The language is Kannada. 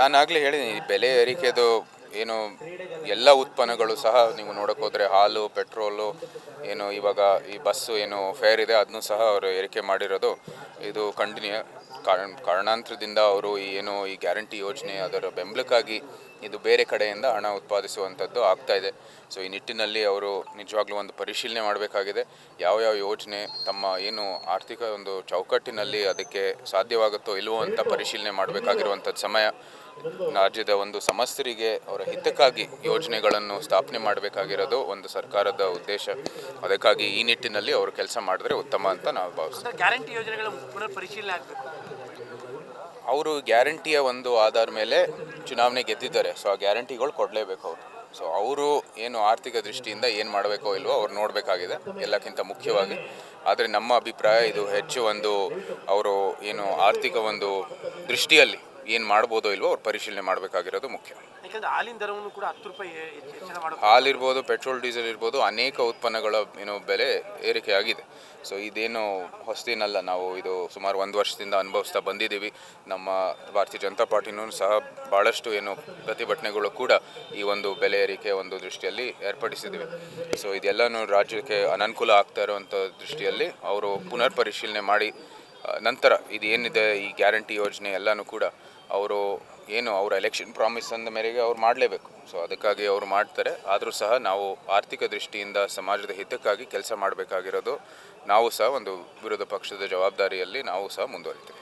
ನಾನು ಆಗಲೇ ಈ ಬೆಲೆ ಏರಿಕೆದು ಏನು ಎಲ್ಲ ಉತ್ಪನ್ನಗಳು ಸಹ ನೀವು ನೋಡೋಕೆ ಹೋದರೆ ಹಾಲು, ಪೆಟ್ರೋಲು, ಏನು ಇವಾಗ ಈ ಬಸ್ಸು ಏನು ಫೇರ್ ಇದೆ ಅದನ್ನು ಸಹ ಅವರು ಏರಿಕೆ ಮಾಡಿರೋದು. ಇದು ಕಂಟಿನ್ಯೂ ಕಾರಣ, ಕಾರಣಾಂತರದಿಂದ ಅವರು ಏನು ಈ ಗ್ಯಾರಂಟಿ ಯೋಜನೆ ಅದರ ಬೆಂಬಲಕ್ಕಾಗಿ ಇದು ಬೇರೆ ಕಡೆಯಿಂದ ಹಣ ಉತ್ಪಾದಿಸುವಂಥದ್ದು ಆಗ್ತಾ ಇದೆ. ಸೊ ಈ ನಿಟ್ಟಿನಲ್ಲಿ ಅವರು ನಿಜವಾಗ್ಲೂ ಒಂದು ಪರಿಶೀಲನೆ ಮಾಡಬೇಕಾಗಿದೆ. ಯಾವ ಯಾವ ಯೋಜನೆ ತಮ್ಮ ಏನು ಆರ್ಥಿಕ ಒಂದು ಚೌಕಟ್ಟಿನಲ್ಲಿ ಅದಕ್ಕೆ ಸಾಧ್ಯವಾಗುತ್ತೋ ಇಲ್ವೋ ಅಂತ ಪರಿಶೀಲನೆ ಮಾಡಬೇಕಾಗಿರುವಂಥದ್ದು ಸಮಯ. ರಾಜ್ಯದ ಒಂದು ಸಮಸ್ತರಿಗೆ ಅವರ ಹಿತಕ್ಕಾಗಿ ಯೋಜನೆಗಳನ್ನು ಸ್ಥಾಪನೆ ಮಾಡಬೇಕಾಗಿರೋದು ಒಂದು ಸರ್ಕಾರದ ಉದ್ದೇಶ. ಅದಕ್ಕಾಗಿ ಈ ನಿಟ್ಟಿನಲ್ಲಿ ಅವರು ಕೆಲಸ ಮಾಡಿದ್ರೆ ಉತ್ತಮ ಅಂತ ನಾವು ಭಾವಿಸ್ತೀವಿ. ಅವರು ಗ್ಯಾರಂಟಿಯ ಒಂದು ಆಧಾರ ಮೇಲೆ ಚುನಾವಣೆ ಗೆದ್ದಿದ್ದಾರೆ. ಸೊ ಆ ಗ್ಯಾರಂಟಿಗಳು ಕೊಡಲೇಬೇಕು ಅವರು. ಸೊ ಅವರು ಏನು ಆರ್ಥಿಕ ದೃಷ್ಟಿಯಿಂದ ಏನು ಮಾಡಬೇಕೋ ಇಲ್ವೋ ಅವ್ರು ನೋಡಬೇಕಾಗಿದೆ, ಎಲ್ಲಕ್ಕಿಂತ ಮುಖ್ಯವಾಗಿ. ಆದರೆ ನಮ್ಮ ಅಭಿಪ್ರಾಯ ಇದು ಹೆಚ್ಚು ಒಂದು ಅವರು ಏನು ಆರ್ಥಿಕ ಒಂದು ದೃಷ್ಟಿಯಲ್ಲಿ ಏನು ಮಾಡ್ಬೋದೋ ಇಲ್ವೋ ಅವ್ರು ಪರಿಶೀಲನೆ ಮಾಡಬೇಕಾಗಿರೋದು ಮುಖ್ಯ. ಯಾಕಂದ್ರೆ ಹಾಲಿನ ದರವನ್ನು ಕೂಡ ಹತ್ತು ರೂಪಾಯಿ ಹೆಚ್ಚು- ಹೆಚ್ಚಳ ಮಾಡಬೇಕು ಹಾಲಿರ್ಬೋದು ಪೆಟ್ರೋಲ್ ಡೀಸೆಲ್ ಇರ್ಬೋದು ಅನೇಕ ಉತ್ಪನ್ನಗಳ ಏನು ಬೆಲೆ ಏರಿಕೆಯಾಗಿದೆ. ಸೊ ಇದೇನು ಹೊಸದೇನಲ್ಲ ನಾವು ಇದು ಸುಮಾರು ಒಂದು ವರ್ಷದಿಂದ ಅನುಭವಿಸ್ತಾ ಬಂದಿದ್ದೀವಿ. ನಮ್ಮ ಭಾರತೀಯ ಜನತಾ ಪಾರ್ಟಿನೂ ಸಹ ಭಾಳಷ್ಟು ಏನು ಪ್ರತಿಭಟನೆಗಳು ಕೂಡ ಈ ಒಂದು ಬೆಲೆ ಏರಿಕೆ ಒಂದು ದೃಷ್ಟಿಯಲ್ಲಿ ಏರ್ಪಡಿಸಿದ್ದೀವಿ ಸೊ ಇದೆಲ್ಲನೂ ರಾಜ್ಯಕ್ಕೆ ಅನನುಕೂಲ ಆಗ್ತಾ ಇರುವಂಥ ದೃಷ್ಟಿಯಲ್ಲಿ ಅವರು ಪುನರ್ ಪರಿಶೀಲನೆ ಮಾಡಿ ಆ, ನಂತರ ಇದೇನಿದೆ ಈ ಗ್ಯಾರಂಟಿ ಯೋಜನೆ ಎಲ್ಲನೂ ಕೂಡ ಅವರು ಏನು ಅವರ ಎಲೆಕ್ಷನ್ ಪ್ರಾಮಿಸ್ ಅಂದ ಮೇರೆಗೆ ಅವ್ರು ಮಾಡಲೇಬೇಕು. ಸೊ ಅದಕ್ಕಾಗಿ ಅವರು ಮಾಡ್ತಾರೆ. ಆದರೂ ಸಹ ನಾವು ಆರ್ಥಿಕ ದೃಷ್ಟಿಯಿಂದ ಸಮಾಜದ ಹಿತಕ್ಕಾಗಿ ಕೆಲಸ ಮಾಡಬೇಕಾಗಿರೋದು ನಾವು ಸಹ ಒಂದು ವಿರೋಧ ಪಕ್ಷದ ಜವಾಬ್ದಾರಿಯಲ್ಲಿ ನಾವು ಸಹ ಮುಂದುವರಿತೀವಿ.